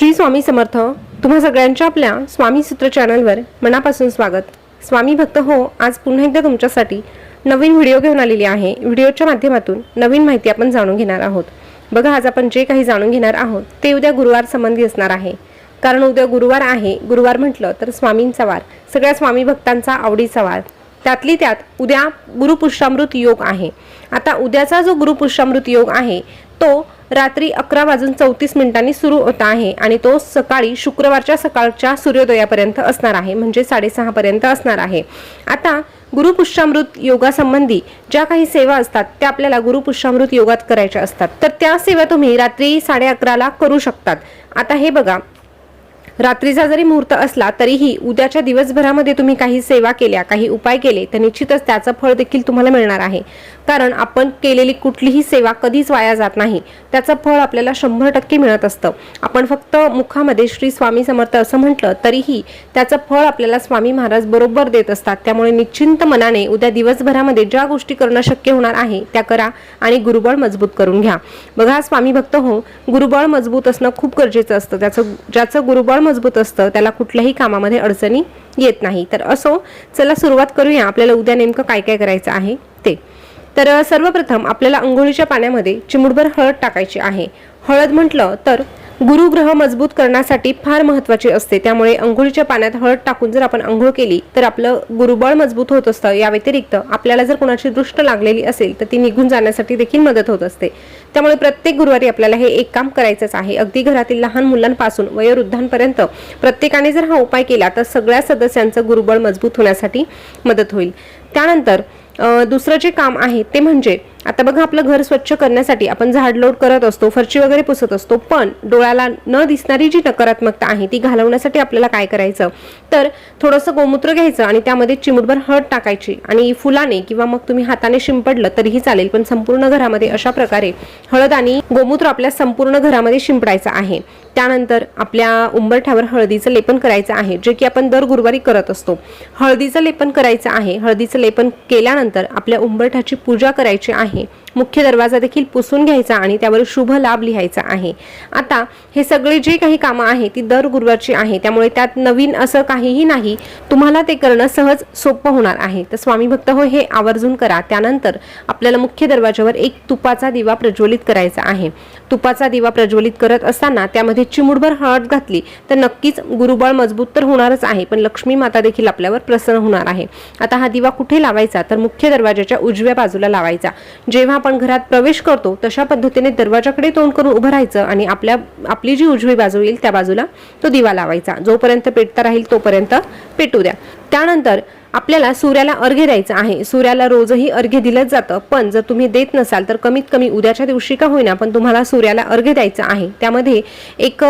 श्री स्वामी समर्थ तुम्हा सगळ्यांच्या आपल्या स्वामी सूत्र चॅनलवर मनापासून स्वागत. स्वामी भक्त हो आज पुन्हा एकदा तुमच्यासाठी नवीन व्हिडिओ घेऊन आलेली आहे. व्हिडिओच्या माध्यमातून नवीन माहिती आपण जाणून घेणार आहोत. बघा आज आपण जे काही जाणून घेणार आहोत ते उद्या गुरुवार संबंधी असणार आहे. कारण उद्या गुरुवार आहे गुरुवार म्हटलं तर स्वामींचा वार सगळ्या स्वामी भक्तांचा आवडीचा वार. त्यातली त्यात उद्या गुरुपुष्यामृत योग आहे. आता उद्याचा जो गुरुपुष्यामृत योग आहे तो रात्री अकरा वाजून चौतीस मिनिटांनी सुरू होत आहे आणि तो सकाळी शुक्रवारच्या सकाळच्या सूर्योदयापर्यंत असणार आहे म्हणजे साडेसहापर्यंत असणार आहे. आता गुरुपुष्यामृत योगासंबंधी ज्या काही सेवा असतात त्या आपल्याला गुरुपुष्यामृत योगात करायच्या असतात. तर त्या सेवा तुम्ही रात्री साडे अकराला करू शकतात. आता हे बघा रात्रीचा जरी मुहूर्त असला तरीही उद्याच्या दिवसभरामध्ये तुम्ही काही सेवा केल्या काही उपाय केले तर निश्चितच त्याचं फळ देखील तुम्हाला मिळणार आहे. कारण आपण केलेली कुठलीही सेवा कधीच वाया जात नाही. त्याचं फळ आपल्याला शंभर टक्के मिळत असतं. आपण फक्त मुखामध्ये श्री स्वामी समर्थ असं म्हटलं तरीही त्याचं फळ आपल्याला स्वामी महाराज बरोबर देत असतात. त्यामुळे निश्चिंत मनाने उद्या दिवसभरामध्ये ज्या गोष्टी करणं शक्य होणार आहे त्या करा आणि गुरुबळ मजबूत करून घ्या. बघा स्वामी भक्त हो गुरुबळ मजबूत असणं खूप गरजेचं असतं. त्याचं ज्याचं गुरुबळ मजबूत असतं त्याला कुठल्याही कामामध्ये अडचणी येत नाही. तर असो चला सुरुवात करूया. आपल्याला उद्या नेमकं काय काय करायचं आहे ते. तर सर्वप्रथम आपल्याला अंघोळीच्या पाण्यामध्ये चिमुडभर हळद टाकायची आहे. हळद म्हटलं तर गुरुग्रह मजबूत करण्यासाठी फार महत्वाची असते. त्यामुळे अंघोळीच्या पाण्यात हळद टाकून जर आपण अंघोळ केली तर आपलं गुरुबळ मजबूत होत असतं. या व्यतिरिक्त आपल्याला जर कोणाची दृष्ट लागलेली असेल तर ती निघून जाण्यासाठी देखील मदत होत असते. त्यामुळे प्रत्येक गुरुवारी आपल्याला हे एक काम करायचंच आहे. अगदी घरातील लहान मुलांपासून वयोवृद्धांपर्यंत प्रत्येकाने जर हा उपाय केला तर सगळ्या सदस्यांचं गुरुबळ मजबूत होण्यासाठी मदत होईल. त्यानंतर दुसरं जे काम आहे ते म्हणजे आता बघा आपलं घर स्वच्छ करण्यासाठी आपण झाड लोड करत असतो फरची वगैरे पुसत असतो पण डोळ्याला न दिसणारी जी नकारात्मकता आहे ती घालवण्यासाठी आपल्याला काय करायचं? तर थोडंसं गोमूत्र घ्यायचं आणि त्यामध्ये चिमुटभर हळद टाकायची आणि फुलाने किंवा मग तुम्ही हाताने शिंपडलं तरीही चालेल पण संपूर्ण घरामध्ये अशा प्रकारे हळद आणि गोमूत्र आपल्या संपूर्ण घरामध्ये शिंपडायचं आहे. त्यानंतर आपल्या उंबरठ्यावर हळदीचं लेपन करायचं आहे जे की आपण दर गुरुवारी करत असतो. हळदीचं लेपन करायचं आहे हळदीचं लेपन केल्यानंतर आपल्या उंबरठ्याची पूजा करायची आहे. मुख्य दरवाजा देखील पुसून घ्यायचा आणि त्यावर शुभ लाभ लिहायचा आहे. आता हे सगळे जे काही कामं आहे ती दर गुरुवारची आहे. त्यामुळे त्यात नवीन असं काहीही नाही. तुम्हाला ते करणं सहज सोपं होणार आहे. तर स्वामी भक्त हो हे आवर्जून करा. त्यानंतर आपल्याला मुख्य दरवाजावर एक तुपाचा दिवा प्रज्वलित करायचा आहे. तुपाचा दिवा प्रज्वलित करत असताना त्यामध्ये चिमुडभर हळद घातली तर नक्कीच गुरुबळ मजबूत तर होणारच आहे. पण लक्ष्मी माता देखील आपल्यावर प्रसन्न होणार आहे. आता हा दिवा कुठे लावायचा? तर मुख्य दरवाजाच्या उजव्या बाजूला लावायचा. जेव्हा आपण घरात प्रवेश करतो तशा पद्धतीने दरवाजाकडे तोंड करून उभं राहायचं आणि आपल्या आपली जी उजवी बाजू येईल त्या बाजूला तो दिवा लावायचा. जोपर्यंत पेटता राहील तोपर्यंत पेटू द्या. त्यानंतर आपल्याला सूर्याला अर्घ्य द्यायचं आहे. सूर्याला रोजही अर्घ्य दिलंच जातं. पण जर तुम्ही देत नसाल तर कमीत कमी उद्याच्या दिवशी का होईना पण तुम्हाला सूर्याला अर्घ्य द्यायचं आहे. त्यामध्ये एक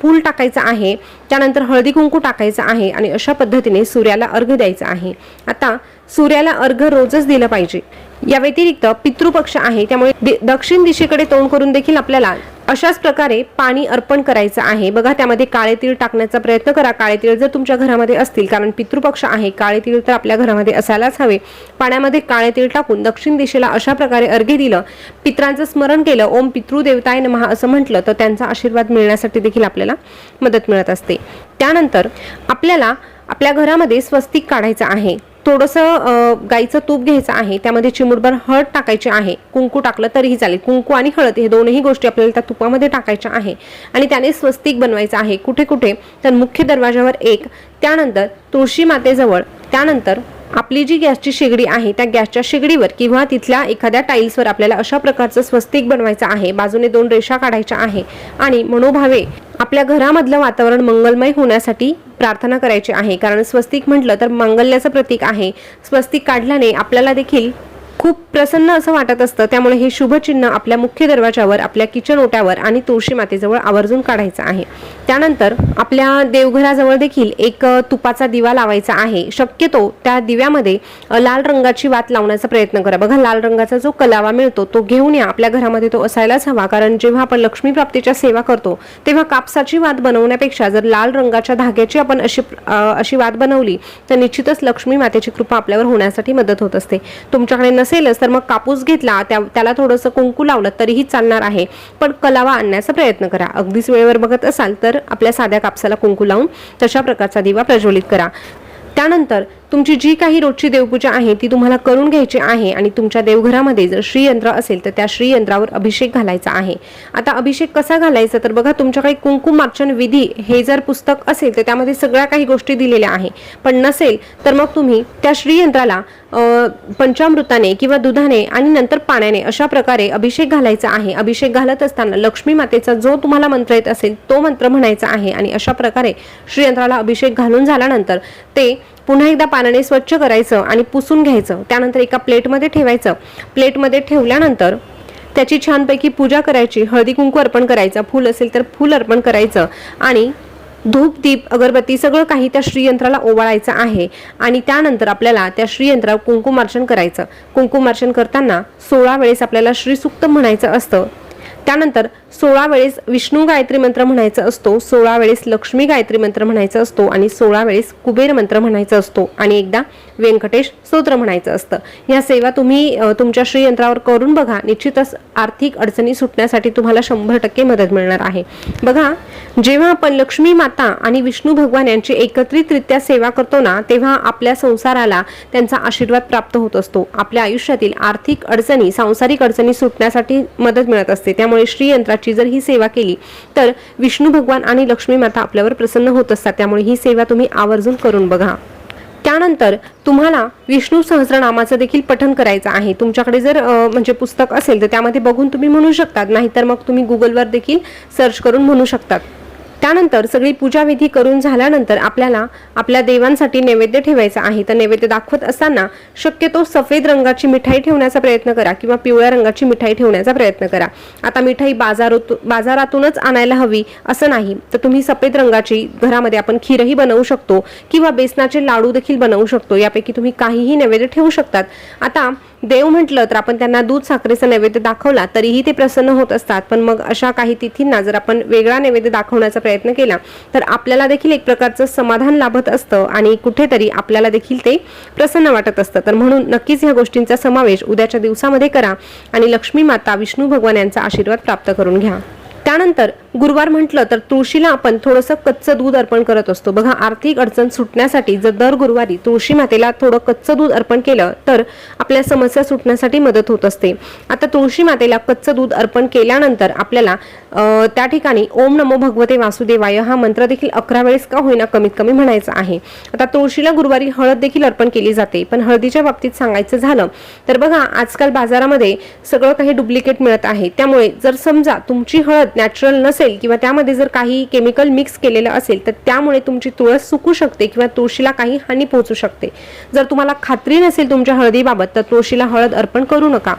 फूल टाकायचं आहे. त्यानंतर हळदी कुंकू टाकायचं आहे आणि अशा पद्धतीने सूर्याला अर्घ्य द्यायचं आहे. आता सूर्याला अर्घ्य रोजच दिलं पाहिजे. या व्यतिरिक्त पितृपक्ष आहे. त्यामुळे दक्षिण दिशेकडे तोंड करून देखील आपल्याला अशाच प्रकारे पाणी अर्पण करायचं आहे. बघा त्यामध्ये काळे तीळ टाकण्याचा प्रयत्न करा. काळे तीळ जर तुमच्या घरामध्ये असतील कारण पितृपक्ष आहे काळे तीळ तर आपल्या घरामध्ये असायलाच हवे. पाण्यामध्ये काळे तीळ टाकून दक्षिण दिशेला अशा प्रकारे अर्घ्य दिलं पित्रांचं स्मरण केलं ओम पितृदेवताय महा असं म्हटलं तर त्यांचा आशीर्वाद मिळण्यासाठी देखील आपल्याला मदत मिळत असते. त्यानंतर आपल्याला आपल्या घरामध्ये स्वस्तिक काढायचं आहे. थोडंसं गाईचं तूप घ्यायचं आहे त्यामध्ये चिमुटभर हळद टाकायची आहे कुंकू टाकलं तरीही चालेल. कुंकू आणि हळद हे दोनही गोष्टी आपल्याला त्या तुपामध्ये टाकायच्या आहे आणि त्याने स्वस्तिक बनवायचं आहे. कुठे कुठे? तर मुख्य दरवाजावर एक त्यानंतर तुळशी मातेजवळ त्यानंतर आपली जी गॅसची शेगडी आहे त्या गॅसच्या शेगडीवर किंवा तिथल्या एखाद्या टाईल्सवर आपल्याला अशा प्रकारचं स्वस्तिक बनवायचं आहे. बाजूने दोन रेषा काढायच्या आहे आणि मनोभावे आपल्या घरामधलं वातावरण मंगलमय होण्यासाठी प्रार्थना करायची आहे. कारण स्वस्तिक म्हटलं तर मंगल्याचं प्रतीक आहे. स्वस्तिक काढल्याने आपल्याला देखील खूप प्रसन्न असं वाटत असतं. त्यामुळे हे शुभचिन्ह आपल्या मुख्य दरवाजावर आपल्या किचन ओट्यावर आणि तुळशी मातेजवळ आवर्जून काढायचं आहे. त्यानंतर आपल्या देवघराजवळ देखील एक तुपाचा दिवा लावायचा आहे. शक्यतो त्या दिव्यामध्ये लाल रंगाची वात लावण्याचा प्रयत्न करा. बघा लाल रंगाचा जो कलावा मिळतो तो घेऊन या. आपल्या घरामध्ये तो असायलाच हवा. कारण जेव्हा आपण लक्ष्मी प्राप्तीच्या सेवा करतो तेव्हा कापसाची वात बनवण्यापेक्षा जर लाल रंगाच्या धाग्याची आपण अशी अशी वात बनवली तर निश्चितच लक्ष्मी मातेची कृपा आपल्यावर होण्यासाठी मदत होत असते. तुमच्याकडे नसेलच तर तर मग कापूस घेतला त्या त्याला थोडंसं कुंकू लावलं तरीही चालणार आहे. पण कलावा आणण्याचा प्रयत्न करा. अगदीच वेळेवर बघत असाल तर आपल्या साध्या कापसाला कुंकू लावून तशा प्रकारचा दिवा प्रज्वलित करा. त्यानंतर तुमची जी काही रोजची देवपूजा आहे ती तुम्हाला करून घ्यायची आहे आणि तुमच्या देवघरामध्ये जर श्रीयंत्र असेल तर त्या श्रीयंत्रावर अभिषेक घालायचा आहे. आता अभिषेक कसा घालायचा? तर बघा तुमच्याकडे कुंकुमार्चन विधी हे जर पुस्तक असेल तर त्यामध्ये सगळ्या काही गोष्टी दिलेल्या आहे. पण नसेल तर मग तुम्ही त्या श्रीयंत्राला पंचामृताने किंवा दुधाने आणि नंतर पाण्याने अशा प्रकारे अभिषेक घालायचा आहे. अभिषेक घालत असताना लक्ष्मी मातेचा जो तुम्हाला मंत्र येत असेल तो मंत्र म्हणायचा आहे आणि अशा प्रकारे श्रीयंत्राला अभिषेक घालून झाल्यानंतर ते पुन्हा एकदा पाण्याने स्वच्छ करायचं आणि पुसून घ्यायचं. त्यानंतर एका प्लेटमध्ये ठेवायचं. प्लेटमध्ये ठेवल्यानंतर त्याची छानपैकी पूजा करायची. हळदी कुंकू अर्पण करायचं. फूल असेल तर फूल अर्पण करायचं. आणि धूप दीप अगरबत्ती सगळं काही त्या श्रीयंत्राला ओवाळायचं आहे. आणि त्यानंतर आपल्याला त्या श्रीयंत्रावर कुंकुमार्चन करायचं. कुंकुमार्चन करताना सोळा वेळेस आपल्याला श्रीसुक्त म्हणायचं असतं. त्यानंतर सोळा वेळेस विष्णू गायत्री मंत्र म्हणायचा असतो सोळा वेळेस लक्ष्मी गायत्री मंत्र म्हणायचा असतो आणि सोळा वेळेस कुबेर मंत्र म्हणायचा असतो. आणि एकदा व्यंकटेश स्तोत्र म्हणायचं असतं. ह्या सेवा तुम्ही तुमच्या श्रीयंत्रावर करून बघा. निश्चितच आर्थिक अडचणी सुटण्यासाठी तुम्हाला शंभर टक्के मदत मिळणार आहे. बघा जेव्हा आपण लक्ष्मी माता आणि विष्णू भगवान यांची एकत्रितरित्या सेवा करतो ना तेव्हा आपल्या संसाराला त्यांचा आशीर्वाद प्राप्त होत असतो. आपल्या आयुष्यातील आर्थिक अडचणी सांसारिक अडचणी सुटण्यासाठी मदत मिळत असते. त्यामुळे श्रीयंत्राची जर ही सेवा केली तर विष्णू भगवान आणि लक्ष्मी माता आपल्यावर प्रसन्न होत असतात. त्यामुळे ही सेवा तुम्ही आवर्जून करून बघा. त्यानंतर तुम्हाला विष्णू सहस्रनामाचं देखील पठन करायचं आहे. तुमच्याकडे जर म्हणजे पुस्तक असेल तर त्यामध्ये बघून तुम्ही म्हणू शकतात. नाहीतर मग तुम्ही गुगलवर देखील सर्च करून म्हणू शकतात. त्यानंतर सगळी पूजाविधी करून झाल्यानंतर आपल्याला आपल्या देवांसाठी नैवेद्य ठेवायचा आहे. तर नैवेद्य दाखवत असताना शक्यतो सफेद रंगाची मिठाई ठेवण्याचा प्रयत्न करा किंवा पिवळ्या रंगाची मिठाई ठेवण्याचा प्रयत्न करा. आता मिठाई बाजारात बाजारातूनच आणायला हवी असं नाही. तर तुम्ही सफेद रंगाची घरामध्ये आपण खीरही बनवू शकतो किंवा बेसनाचे लाडू देखील बनवू शकतो. यापैकी तुम्ही काहीही नैवेद्य ठेवू शकतात. आता देव म्हटलं तर आपण त्यांना दूध साखरेचा नैवेद्य दाखवला तरीही ते प्रसन्न होत असतात. पण मग अशा काही तिथींना जर आपण वेगळा नैवेद्य दाखवण्याचा प्रयत्न केला तर आपल्याला देखील एक प्रकारचं समाधान लाभत असतं आणि कुठेतरी आपल्याला देखील ते प्रसन्न वाटत असतं. तर म्हणून नक्कीच ह्या गोष्टींचा समावेश उद्याच्या दिवसामध्ये करा आणि लक्ष्मी माता विष्णू भगवान यांचा आशीर्वाद प्राप्त करून घ्या. त्यानंतर गुरुवार म्हटलं तर तुळशीला आपण थोडंसं कच्चं दूध अर्पण करत असतो. बघा आर्थिक अडचण सुटण्यासाठी जर दर गुरुवारी तुळशी मातेला थोडं कच्चं दूध अर्पण केलं तर आपल्या समस्या सुटण्यासाठी मदत होत असते. आता तुळशी मातेला कच्चं दूध अर्पण केल्यानंतर आपल्याला त्या ठिकाणी ओम नमो भगवते वासुदेवाय हा मंत्र देखील अकरा वेळेस का होईना कमीत कमी म्हणायचा आहे. आता तुळशीला गुरुवारी हळद देखील अर्पण केली जाते. पण हळदीच्या बाबतीत सांगायचं झालं तर बघा आजकाल बाजारामध्ये सगळं काही डुप्लिकेट मिळत आहे. त्यामुळे जर समजा तुमची हळद नॅचरल नसेल किंवा त्यामध्ये जर काही केमिकल मिक्स केलेलं असेल तर त्यामुळे तुमची तुळस सुकू शकते किंवा तुळशीला काही हानी पोहोचू शकते. जर तुम्हाला खात्री नसेल तुमच्या हळदीबाबत तर तुळशीला हळद अर्पण करू नका.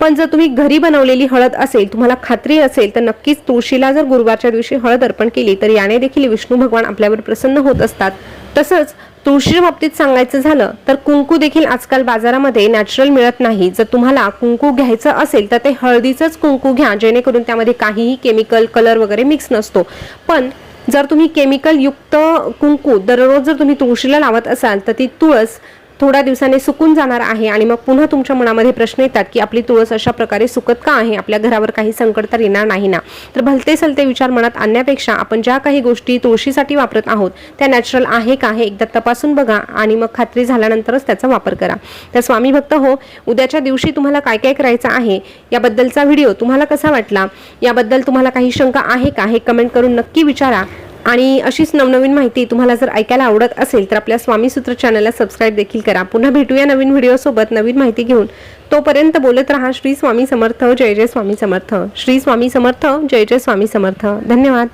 पण जर तुम्ही घरी बनवलेली हळद असेल तुम्हाला खात्री असेल तर नक्कीच तुळशीला जर गुरुवारच्या दिवशी हळद अर्पण केली तर याने देखील विष्णू भगवान आपल्यावर प्रसन्न होत असतात. तसंच तुळशी बाबतीत सांगायचं झालं तर कुंकू देखील आजकाल बाजारामध्ये नॅचरल मिळत नाही. जर तुम्हाला कुंकू घ्यायचं असेल तर ते हळदीचंच कुंकू घ्या जेणेकरून त्यामध्ये काहीही केमिकल कलर वगैरे मिक्स नसतो. पण जर तुम्ही केमिकल युक्त कुंकू दररोज जर तुम्ही तुळशीला लावत असाल तर ती तुळस थोड्या दिवसाने सुकून जाणार आहे आणि मग पुन्हा तुमच्या मनामध्ये प्रश्न येतात की आपली तुळस अशा प्रकारे सुकत का आहे? आपल्या घरावर काही संकट तर येणार नाही ना? तर भलते सलते विचार मनात आणण्यापेक्षा आपण ज्या काही गोष्टी तुळशीसाठी वापरत आहोत त्या नॅचरल आहे का हे एकदा तपासून बघा आणि मग खात्री झाल्यानंतरच त्याचा वापर करा. तर स्वामी भक्त हो उद्याच्या दिवशी तुम्हाला काय काय करायचं आहे याबद्दलचा व्हिडिओ तुम्हाला कसा वाटला? याबद्दल तुम्हाला काही शंका आहे का? हे कमेंट करून नक्की विचारा. आणि अशीच नवनवीन माहिती तुम्हाला जर ऐकायला आवडत असेल तर आपल्या स्वामी सूत्र चॅनलला सबस्क्राईब देखील करा. पुन्हा भेटूया नवीन व्हिडिओसोबत नवीन माहिती घेऊन. तोपर्यंत बोलत राहा श्री स्वामी समर्थ जय जय स्वामी समर्थ. श्री स्वामी समर्थ जय जय स्वामी समर्थ. धन्यवाद.